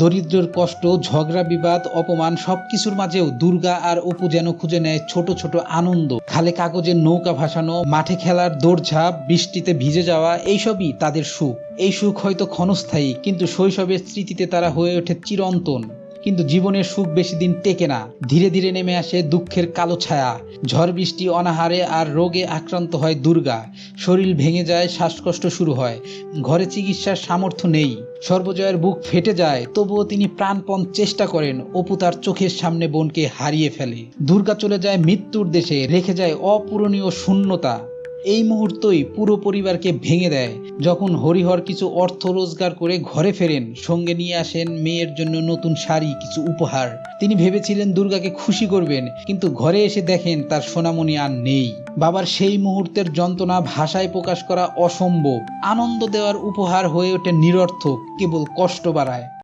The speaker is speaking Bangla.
দরিদ্রের কষ্ট, ঝগড়া, বিবাদ, অপমান সব কিছুর মাঝেও দুর্গা আর অপু যেন খুঁজে নেয় ছোট ছোট আনন্দ। খালে কাগজের নৌকা ভাসানো, মাঠে খেলার দৌড়ঝাঁপ, বৃষ্টিতে ভিজে যাওয়া, এইসবই তাদের সুখ। এই সুখ হয়তো ক্ষণস্থায়ী, কিন্তু শৈশবের স্মৃতিতে তারা হয়ে ওঠে চিরন্তন। কিন্তু জীবনের সুখ বেশি দিন টেকে না। ধীরে ধীরে নেমে আসে দুঃখের কালো ছায়া। ঝড় বৃষ্টি, অনাহারে আর রোগে আক্রান্ত হয় দুর্গা। শরীর ভেঙে যায়, শ্বাসকষ্ট শুরু হয়। ঘরে চিকিৎসার সামর্থ্য নেই। সর্বজয়ের বুক ফেটে যায়, তবুও তিনি প্রাণপণ চেষ্টা করেন অপু তার চোখের সামনে বোনকে হারিয়ে ফেলে। দুর্গা চলে যায় মৃত্যুর দেশে, রেখে যায় অপূরণীয় শূন্যতা। এই মুহূর্তই পুরো পরিবারকে ভেঙে দেয়। যখন হরিহর কিছু অর্থ রোজগার করে ঘরে ফেরেন, সঙ্গে নিয়ে আসেন মেয়ের জন্য নতুন শাড়ি, কিছু উপহার। তিনি ভেবেছিলেন দুর্গাকে খুশি করবেন, কিন্তু ঘরে এসে দেখেন তার সোনামণি আর নেই। বাবার সেই মুহূর্তের যন্ত্রণা ভাষায় প্রকাশ করা অসম্ভব। আনন্দ দেওয়ার উপহার হয়ে ওঠে নিরর্থক, কেবল কষ্ট বাড়ায়।